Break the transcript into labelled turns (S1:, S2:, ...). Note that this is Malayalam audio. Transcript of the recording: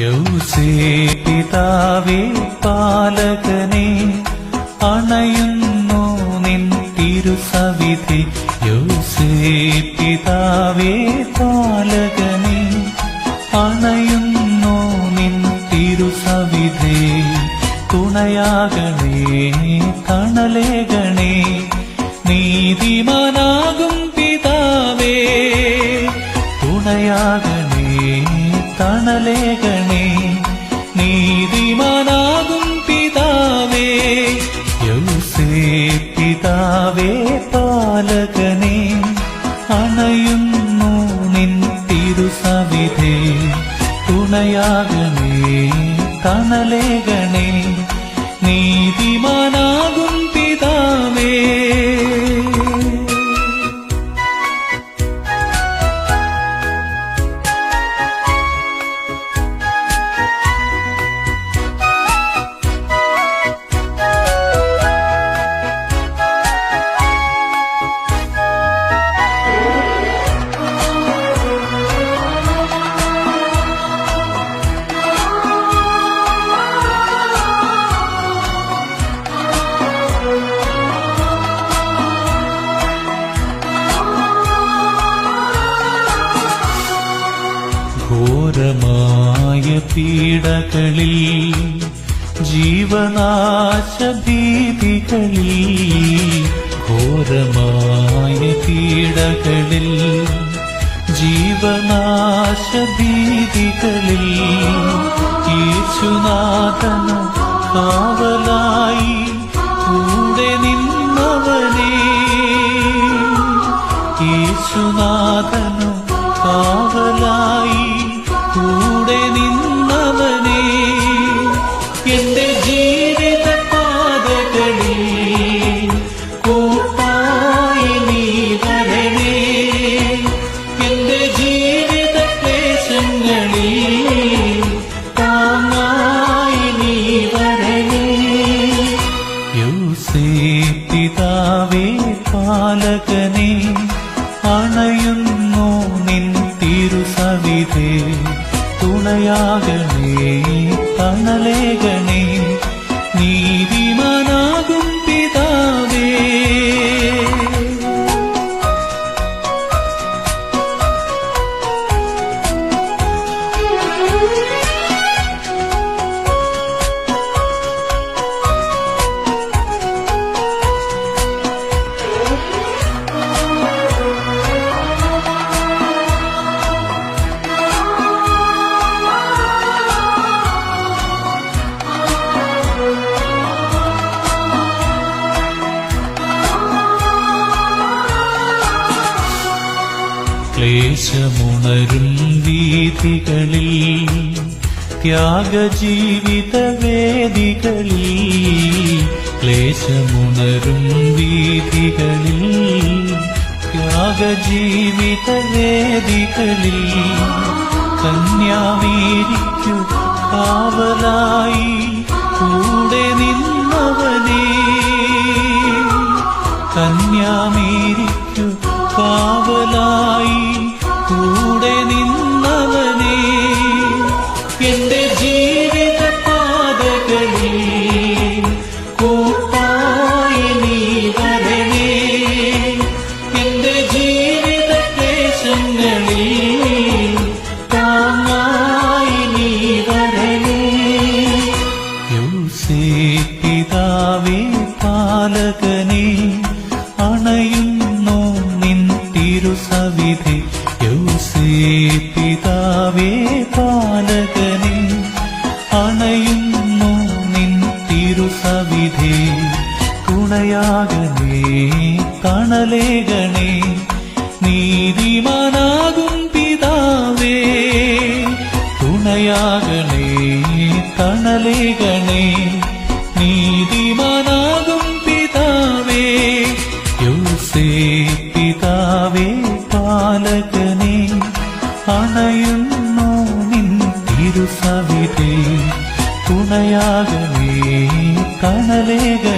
S1: യൗസേ പാലകനെ അണയുന്നു നിൻ തിരുസവിധി. യൗസേ പിതാവേ പാലകനെ അണയുന്നു നിൻ തിരുസവിധി. തുണയാകണേ തണലേകണേ നീതിമാനാകും പിതാവേ. തുണയാകണേ തണലേകണേ നീതിമാനാകും പിതാവേ. യൗസേ പിതാവേ പാലകനേ അണയുന്നു നിൻ തിരുസവിധേ. തുണയാകണേ തണലേകണേ നീതിമാനാകും പീഡകളിൽ ജീവനാശഭീതികളിൽ ഘോരമായ പീഡകളിൽ ജീവനാശഭീതികളിൽ യേശുനാഥന കാവലായി കൂടെ നിന്നവനേ യേശുനാഥനു എന്റെ ജീവിത പാതകളിൽ കൂട്ടായി നീ വരണേ. എന്റെ ജീവിത ക്ലേശങ്ങളിൽ താങ്ങായി നീ വരണേ. യൗസേ പിതാവേ പാലകനെ അണയുന്നു നിൻ തിരുസവിധേ തുണയാകണേ തണലേകണേ നീതിമാനാകും പിതാവേ ക്ലേശമുണരും വീഥികളിൽ ത്യാഗജീവിത വേദികളിൽ ക്ലേശമുണരും വീഥികളിൽ ത്യാഗജീവിത വേദികളിൽ കന്യാവീരിക്കു കാവലായി കൂടെ നിന്നവനേ എന്റെ ജീവിത പാതകളിൽ കൂട്ടായി നീ വരണേ. എന്റെ ജീവിത ക്ലേശങ്ങളിൽ താങ്ങായി നീ വരണേ. യൗസേ പിതാവേ പാലകനെ അണയുന്നു നിൻ തിരുസവിധി. തുണയാകണേ തണലേകണേ നീതിമാനാകും പിതാവേ. തുണയാകണേ തണലേകണേ നീതിമാനാകും പിതാവേ. യൗസേ പിതാവേ പാലകനെ അണയുന്നു നിൻ തിരുസവിതേ തുണയാകണേ തണലേകണേ